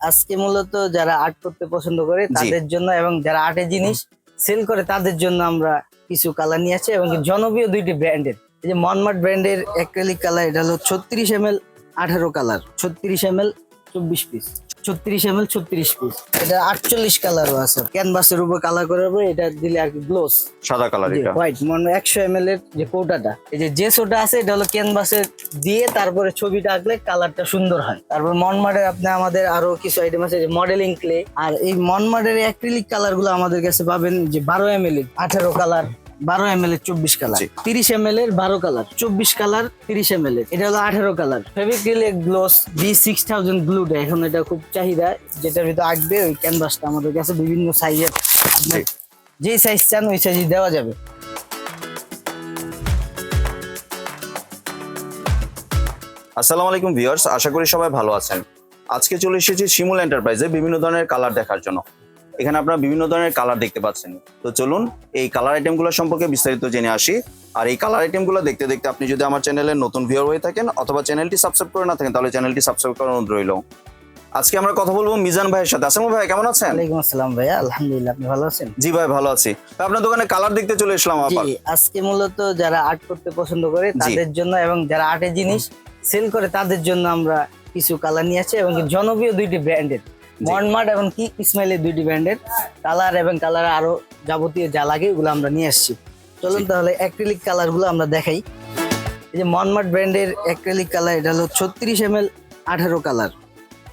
আজকে মূলত যারা আর্ট করতে পছন্দ করে তাদের জন্য এবং যারা আর্টের জিনিস সেল করে তাদের জন্য আমরা কিছু কালার নিয়ে আসি এবং জনপ্রিয় দুইটি ব্র্যান্ডের এই যে মনমার্ট ব্র্যান্ডের অ্যাক্রেলিক কালার এটা হলো ছত্রিশ এম এল আঠারো কালার ছত্রিশ এম এল চব্বিশ পিস ছত্রিশ এম এল ছত্রিশ পিস। এটা আটচল্লিশ কালারও আছে। ক্যানভাসের উপর কালার করার পর এটা দিলে আর কি গ্লোস সাদা কালার এটা। হোয়াইট মানে একশো এম এল এর যে কৌটাটা। এই যে যে সোটা আছে এটা হলো ক্যানভাসে দিয়ে তারপরে ছবিটা আঁকলে কালারটা সুন্দর হয়। তারপর মনমার্টের আপনি আমাদের আরও কিছু আইটেম আছে যে মডেলিং ক্লে আর এই মনমার্টের অ্যাক্রিলিক কালারগুলো আমাদের কাছে পাবেন যে বারো এম এল আঠারো কালার বারো এম এল এর চব্বিশ কালার। তিরিশ এম এল এর বারো কালার। চব্বিশ কালার তিরিশ এম এল এর। এটা হলো আঠারো colour. Fevicryl gloss B six thousand ব্লুটা এখন এটা খুব চাহিদা যেটার ভিতরে আঁকবে ওই ক্যানভাসটা আমাদের কাছে বিভিন্ন সাইজের। যে সাইজ চান ওই সাইজ দেওয়া যাবে। আসসালামু আলাইকুম ভিউয়ার্স আশা করি সবাই ভালো আছেন। আজকে চলে এসেছি শিমুল এন্টারপ্রাইজে বিভিন্ন ধরনের কালার দেখার জন্য। এখানে আপনারা বিভিন্ন ধরনের কালার দেখতে পাচ্ছেন। তো চলুন এই কালার আইটেমগুলো সম্পর্কে বিস্তারিত জেনে আসি। আর এই কালার আইটেমগুলো দেখতে দেখতে আপনি যদি আমার চ্যানেলের নতুন ভিউয়ার হয়ে থাকেন অথবা চ্যানেলটি সাবস্ক্রাইব করে না থাকেন তাহলে চ্যানেলটি সাবস্ক্রাইব করার অনুরোধ রইল। আজকে আমরা কথা বলব মিজান ভাইয়ের সাথে। আসামু ভাই কেমন আছেন? ওয়ালাইকুম আসসালাম ভাইয়া আলহামদুলিল্লাহ আপনি ভালো আছেন? জি ভাই ভালো আছি। ভাই, আপনার দোকানে কালার দেখতে চলে এসলাম আবার। জি আজকে মূলত যারা আর্ট করতে পছন্দ করে তাদের জন্য এবং যারা আর্টের জিনিস সেল করে তাদের জন্য আমরা কিছু কালার নিয়ে আসছি এবং জনপ্রিয় দুইটি ব্র্যান্ডের মনমার্ট এবং কি ইসমাইলের দুইটি ব্র্যান্ডের কালার এবং কালার আরও যাবতীয় যা লাগে ওগুলো আমরা নিয়ে আসছি। চলুন তাহলে অ্যাক্রিলিক কালারগুলো আমরা দেখাই। এই যে মনমার্ট ব্র্যান্ডের অ্যাক্রিলিক কালার এটা হলো ছত্রিশ এম এল আঠারো কালার।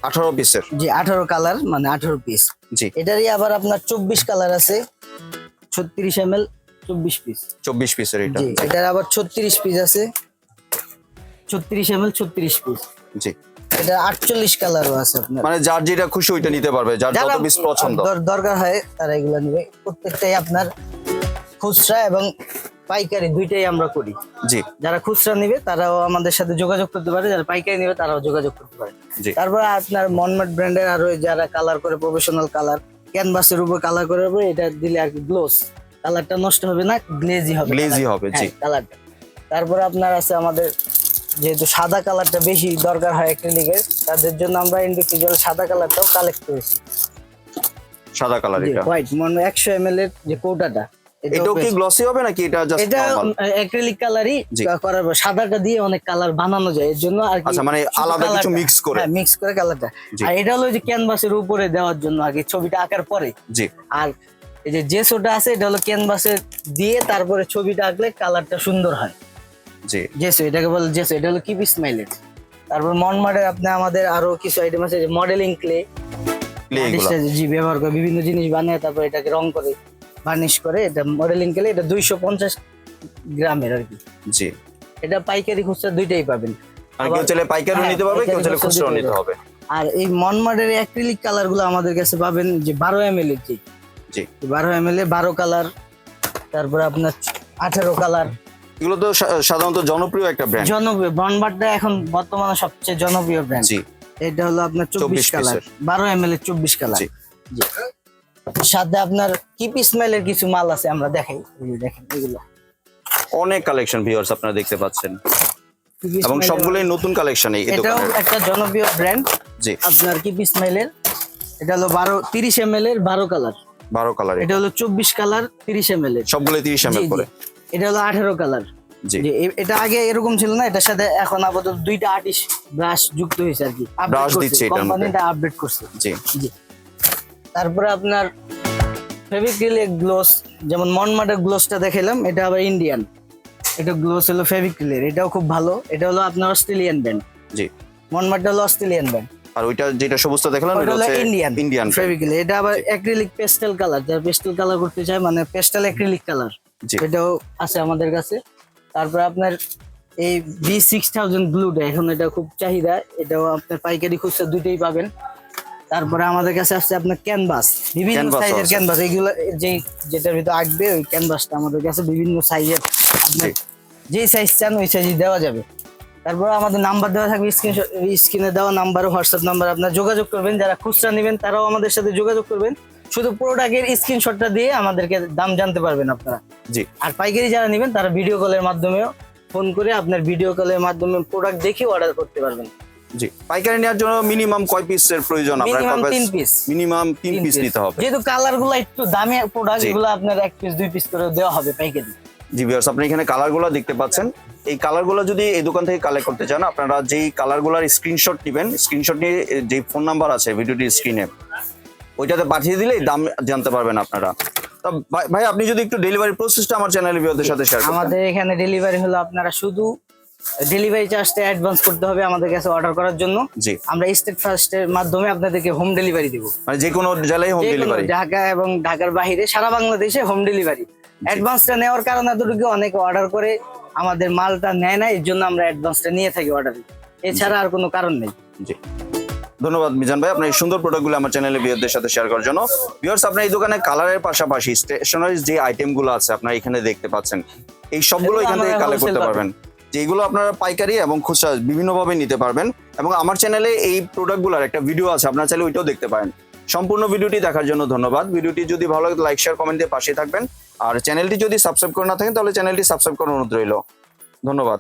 আঠারো পিসের জি আঠারো কালার মানে আঠারো পিস জি। এটারই আবার আপনার চব্বিশ কালার আছে। ছত্রিশ এম এল চব্বিশ পিস চব্বিশ পিসের এটা। জি এটার আবার ছত্রিশ পিস আছে। ছত্রিশ এম এল ছত্রিশ পিস জি। এটা আটচল্লিশ কালারও আছে আপনার। মানে যার যেটা খুশি ওইটা নিতে পারবে যার যত পিস পছন্দ। দরকার হয় তারা এগুলো নেবে। প্রত্যেকটাই আপনার খুচরা এবং পাইকারি দুইটাই আমরা করি। জি। যারা খুচরা নেবে তারাও আমাদের সাথে যোগাযোগ করতে পারে যারা পাইকারি নেবে তারাও যোগাযোগ করতে পারে। তারপর আপনার মনমেট ব্র্যান্ডের আরও যারা কালার করে প্রফেশনাল কালার ক্যানভাসের উপর কালার করে উপর এটা দিলে আর কি গ্লোস কালারটা নষ্ট হবে না গ্লেজি হবে গ্লেজি হবে জি। কালারটা তারপর আপনার আছে আমাদের যেহেতু সাদা কালারটা বেশি দরকার হয় অ্যাক্রিলিকের তাদের জন্য আমরা ইন্ডিভিজুয়াল সাদা কালারটাও কালেক্ট করেছি। সাদা কালার এটা? হোয়াইট মানে একশো এম এর যে কৌটাটা এটাও কি গ্লসি হবে নাকি এটা জাস্ট এটা অ্যাক্রিলিক কালারই। করার সাদাটা দিয়ে অনেক কালার বানানো যায় এর জন্য আর কি আচ্ছা, মানে আলাদা কিছু mix করে। হ্যাঁ মিক্স করে কালারটা আর এটা হলো যে ক্যানভাসের উপরে দেওয়ার জন্য আগে ছবিটা আঁকার পরে। জি। আর এই যে শোটা আছে এটা হলো ক্যানভাসে দিয়ে তারপরে ছবিটা আঁকলে কালারটা সুন্দর হয়। জি। জেসো এটাকে বলে জেসো এটা হলো কিপ স্মাইলের তারপর মনমার্টের আপনি আমাদের আরও কিছু আইটেম আছে যে মডেলিং ক্লে জি ব্যবহার করে বিভিন্ন জিনিস বানিয়ে তারপর এটাকে রং করে বার্নিশ করে এটা মডেলিং ক্লে এটা দুইশো পঞ্চাশ গ্রামের আর কি। জি। এটা পাইকারি খুচরা দুইটাই পাবেন। আর কেউ চাইলে হ্যাঁ, নিতে পারবে কেউ চাইলে খুচরা নিতে হবে। আর এই মনমার্টের অ্যাক্রিলিক কালারগুলো আমাদের কাছে পাবেন যে বারো এম এল এর যে। বারো এম এল এ বারো কালার তারপরে আপনার আঠারো কালার এগুলো তো সাধারণত জনপ্রিয় একটা ব্র্যান্ড জনপ্রিয়। বনবারটা এখন বর্তমানে সবচেয়ে জনপ্রিয় ব্র্যান্ড জি। এটা হলো আপনার চব্বিশ কালার। বারো এম এল এর চব্বিশ কালার। সাথে আপনার কিপ স্মেলের কিছু মাল আছে আমরা দেখাই। দেখেন এগুলো। অনেক কালেকশন ভিউয়ার্স আপনারা দেখতে পাচ্ছেন। এবং সবগুলোই নতুন কালেকশন এই এটাও একটা জনপ্রিয় ব্র্যান্ড জি। আপনার কিপ স্মেলের এটা হলো বারো তিরিশ এম এল এর বারো কালার। বারো কালার এটা হলো চব্বিশ কালার তিরিশ এম এল এর। সবগুলো তিরিশ এম জি। করে। এটা হলো আঠারো কালার এটা আগে এরকম ছিল না এটার সাথে এখন আপাতত দুইটা আর্টিস্ট ব্রাশ যুক্ত হয়েছে আর কি। Brush দিচ্ছে কোম্পানিটা আপডেট করছে। জি। জি। তারপরে আপনার ফেভিক্রিলের গ্লোস যেমন মনমার্টের গ্লোসটা দেখালাম এটা আবার ইন্ডিয়ান এটা গ্লোস হলো ফেভিক্রিলের এটাও খুব ভালো। এটা হলো আপনার অস্ট্রেলিয়ান ব্র্যান্ড জি। মনমার্টটা হলো অস্ট্রেলিয়ান ব্র্যান্ড আর ওইটা যেটা সবুজটা দেখলাম এটা হচ্ছে ইন্ডিয়ান ইন্ডিয়ান ফেভিক্রিল এটা আবার অ্যাক্রিলিক পেস্টেল কালার যারা পেস্টেল কালার করতে চায় মানে পেস্টেল অ্যাক্রিলিক কালার এটাও আছে আমাদের কাছে। তারপরে আপনার এই বি সিক্স থাউজেন্ড ব্লুটা এখন এটা খুব চাহিদা। এটাও আপনার পাইকারি খুচরা দুইটাই পাবেন। তারপরে আমাদের কাছে আসছে আপনার ক্যানভাস বিভিন্ন সাইজের ক্যানভাস এগুলো যে যেটার ভিতরে আঁকবে ওই ক্যানভাসটা আমাদের কাছে বিভিন্ন সাইজের আপনার। যেই সাইজ চান ওই সাইজই দেওয়া যাবে। তারপরে আমাদের নাম্বার দেওয়া থাকবে স্ক্রিন স্ক্রিনে দেওয়া নাম্বার হোয়াটসঅ্যাপ নাম্বার আপনার যোগাযোগ করবেন। যারা খুচরা নেবেন তারাও আমাদের সাথে যোগাযোগ করবেন। শুধু প্রোডাক্টের স্ক্রিনশটটা দিয়ে আমাদেরকে দাম জানতে পারবেন আপনারা। জি। আর পাইকারি যারা নেবেন তারা ভিডিও কলের মাধ্যমেও ফোন করে আপনার ভিডিও কলের মাধ্যমে প্রোডাক্ট দেখে অর্ডার করতে পারবেন। জি। পাইকারি নেওয়ার জন্য মিনিমাম কয় পিসের প্রয়োজন আপনার? তিন পিস মিনিমাম তিন পিস নিতে হবে। যেহেতু কালারগুলো একটু দামি প্রোডাক্ট জি। গুলো আপনার এক পিস দুই পিস করে দেওয়া হবে পাইকারি। জি ভিউয়ার্স আপনি এখানে কালারগুলো দেখতে পাচ্ছেন। এই কালারগুলো যদি এই দোকান থেকে কালেক্ট করতে চান আপনারা যেই কালারগুলোর স্ক্রিনশট নেবেন স্ক্রিনশট নিয়ে যে ফোন নাম্বার আছে ভিডিওটির স্ক্রিনে ওইটাতে পাঠিয়ে দিলেই দাম জানতে পারবেন আপনারা। তা ভাই- আপনি যদি একটু ডেলিভারি প্রসেসটা আমার চ্যানেলের ভিউয়ারদের সাথে শেয়ার আমাদের এখানে ডেলিভারি হলো আপনারা শুধু ডেলিভারি চার্জটা অ্যাডভান্স করতে হবে আমাদের কাছে অর্ডার করার জন্য। জি। আমরা স্টেট ফার্স্টের মাধ্যমে আপনাদেরকে হোম ডেলিভারি দিব। মানে যে কোনো জেলায় হোম ডেলিভারি ঢাকা এবং ঢাকার বাইরে সারা বাংলাদেশে হোম ডেলিভারি অ্যাডভান্সটা নেওয়ার কারণে এতটুকু অনেকে অর্ডার করে আমাদের মালটা নেয় না এর জন্য আমরা অ্যাডভান্সটা নিয়ে থাকি অর্ডার এছাড়া আর কোনো কারণ নেই। জি। ধন্যবাদ মিজান ভাই। আপনার এই সুন্দর প্রোডাক্টগুলো আমার চ্যানেলে বিয়ারদের সাথে শেয়ার করার জন্য। ভিউয়ার্স আপনার এই দোকানে কালারের পাশাপাশি স্টেশনারি যে আইটেমগুলো আছে আপনারা এখানে দেখতে পাচ্ছেন। এই সবগুলো এখান থেকে কালেক্ট করতে পারবেন। যেগুলো আপনারা পাইকারি এবং খুচরা বিভিন্নভাবে নিতে পারবেন এবং আমার চ্যানেলে এই প্রোডাক্টগুলোর একটা ভিডিও আছে আপনারা চাইলে ওইটাও দেখতে পারেন। সম্পূর্ণ ভিডিওটি দেখার জন্য ধন্যবাদ। ভিডিওটি যদি ভালো লাগে লাইক শেয়ার কমেন্ট দিয়ে পাশে থাকবেন। আর চ্যানেলটি যদি সাবস্ক্রাইব করে না থাকেন তাহলে চ্যানেলটি সাবস্ক্রাইব করার অনুরোধ রইল। ধন্যবাদ।